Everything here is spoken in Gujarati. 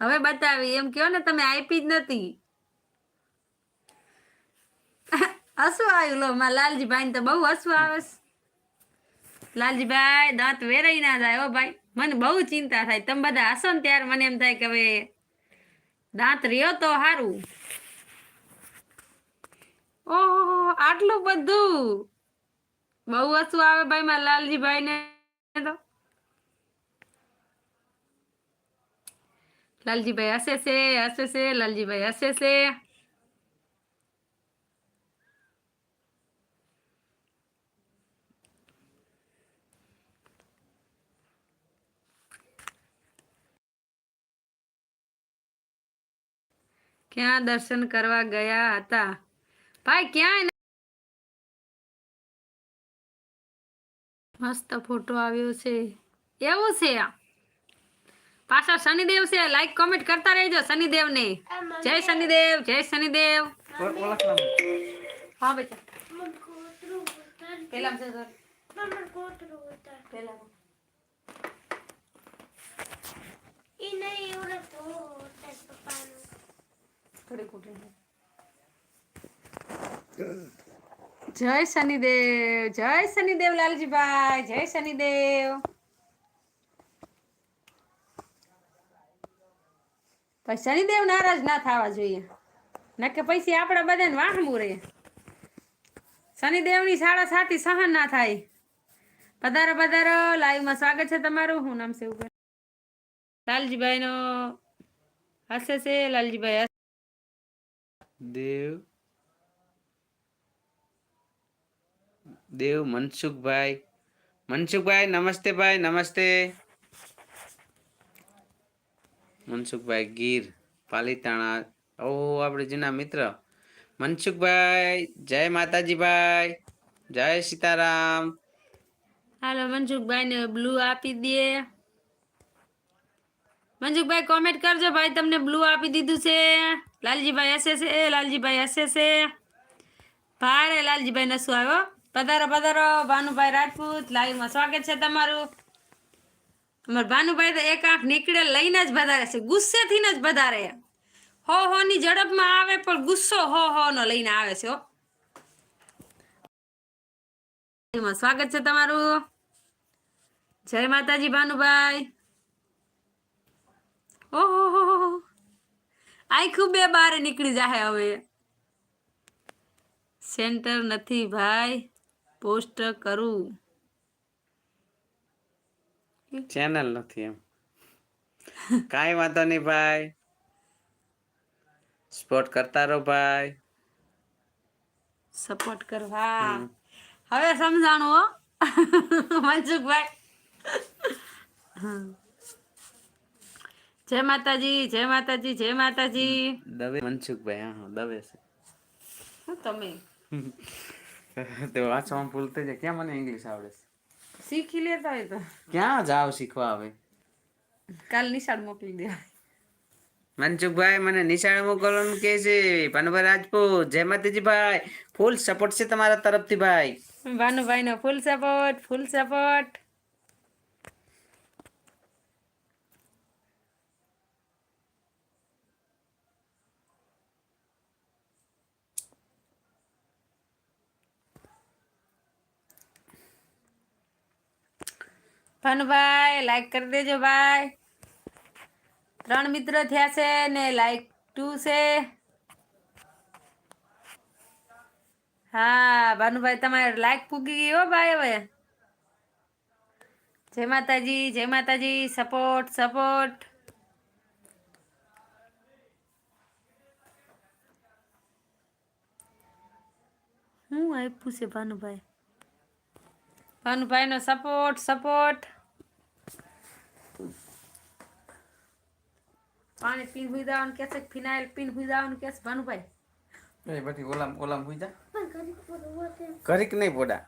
હવે બતાવી, એમ કયો ને તમે આપી જ નથી. હસવું આવ્યું, લો માં લાલજીભાઈ તો બહુ હસવું આવે લાલજીભાઈ, દાંત વેરાઈ ના જાય હો ભાઈ. મને બહુ ચિંતા થાય. તમે બધા હસો ને ત્યારે મને એમ થાય કે હવે દાંત રહ્યો તો સારું ઓહો, આટલું બધું. બહુ હસવું આવે ભાઈ મારા લાલજીભાઈ ને તો. લાલજીભાઈ હસે છે હસે છે લાલજીભાઈ હસે છે ક્યાં દર્શન કરવા ગયા હતા? ભાઈ, ક્યાં મસ્ત ફોટો આવ્યો છે. એવું છે આ? પાછા શનિદેવ છે. લાઈક કોમેન્ટ કરતા રહેજો શનિદેવ ને જય શનિદેવ જય શનિદેવ. હા બેટા. પેલા પેલા થોડીક ઉઠી જય શનિદેવ જય શનિદેવ લાલજીભાઈ જય શનિદેવ. પછી શનિદેવ નારાજ ના થવા જોઈએ. નકે પછી આપણા બધાને વાહમું રહે. શનિદેવની સાડા સાથી સહન ના થાય. પધારો પધારો. લાઈવમાં સ્વાગત છે તમારું. હું નામ છે ઉપર લાલજીભાઈ નો હશે છે, લાલજીભાઈ દેવ. દેવ મનસુખભાઈ. મનસુખભાઈ, નમસ્તે ભાઈ, નમસ્તે. મનસુખભાઈ ગીર, પાલીતાણા. ઓ, આપણે જૂના મિત્ર. મનસુખભાઈ, જય માતાજી ભાઈ જય સીતારામ. હાલો મનસુખભાઈ ને બ્લુ આપી દે મનસુખભાઈ કોમેન્ટ કરજો ભાઈ, તમને બ્લુ આપી દીધું છે. લાલજીભાઈ હસે છે. એ, લાલજીભાઈ હસે છે. ભારે લાલજીભાઈ નસું આવ્યો. પધારો પધારો, ભાનુભાઈ રાજપૂત લાઈવમાં સ્વાગત છે તમારું. અમારા ભાનુભાઈ તો એક આંખ નીકળે લઈને જ વધારે છે, ગુસ્સેથી જ વધારે. હો હો ની ઝડપમાં આવે પણ ગુસ્સો હો હો નો લઈને આવે છે, હો. સ્વાગત છે તમારું. જય માતાજી ભાનુભાઈ. ઓહો. આખું બે બારે નીકળી જાય હવે. સેન્ટર નથી ભાઈ, પોસ્ટ કરું. ચેનલ નથી એમ. કાંઈ વાંધો નહીં ભાઈ. સ્પોર્ટ કરતા રહો ભાઈ. સપોર્ટ કરવા હવે સમજાણું મનસુખભાઈ. જય માતાજી જય માતાજી જય માતાજી. દવે મનસુખભાઈ હા હા દવે છે. તમે. તે વાંચવામાં ભૂલ થઈ જાય. ક્યાં મને ઇંગ્લિશ આવડે છે? શીખી લેતા હોય તો. ક્યાં જાવ શીખવા હવે? કાલ નિશાળ મોકલી દે. મનસુખભાઈ મને નિશાળ મોકલવાનું કે છે? ભાનુભાઈ રાજપૂત જય માતાજી ભાઈ ફૂલ સપોર્ટ છે તમારા તરફથી ભાઈ. ભાનુભાઈ નો full support full support Bhanubhai like કરી દેજો ભાઈ. ત્રણ મિત્રો થયા છે ને લાઈક ટુ છે. હા, ભાનુભાઈ, તમારે લાઈક પૂગી ગઈ હો ભાઈ હવે. જય માતાજી જય માતાજી સપોર્ટ સપોર્ટ હું આપ્યું છે ભાનુભાઈ? ભાનુભાઈ નો સપોર્ટ સપોર્ટ પાણી પીન હુઈ જવાનું કે છે ફિનાઇલ પીન હુઈ જવાનું કે છે ભાનુભાઈ? એ બધી ઓલામ ઓલામ હુઈ જા. કરીક નહીં પોડા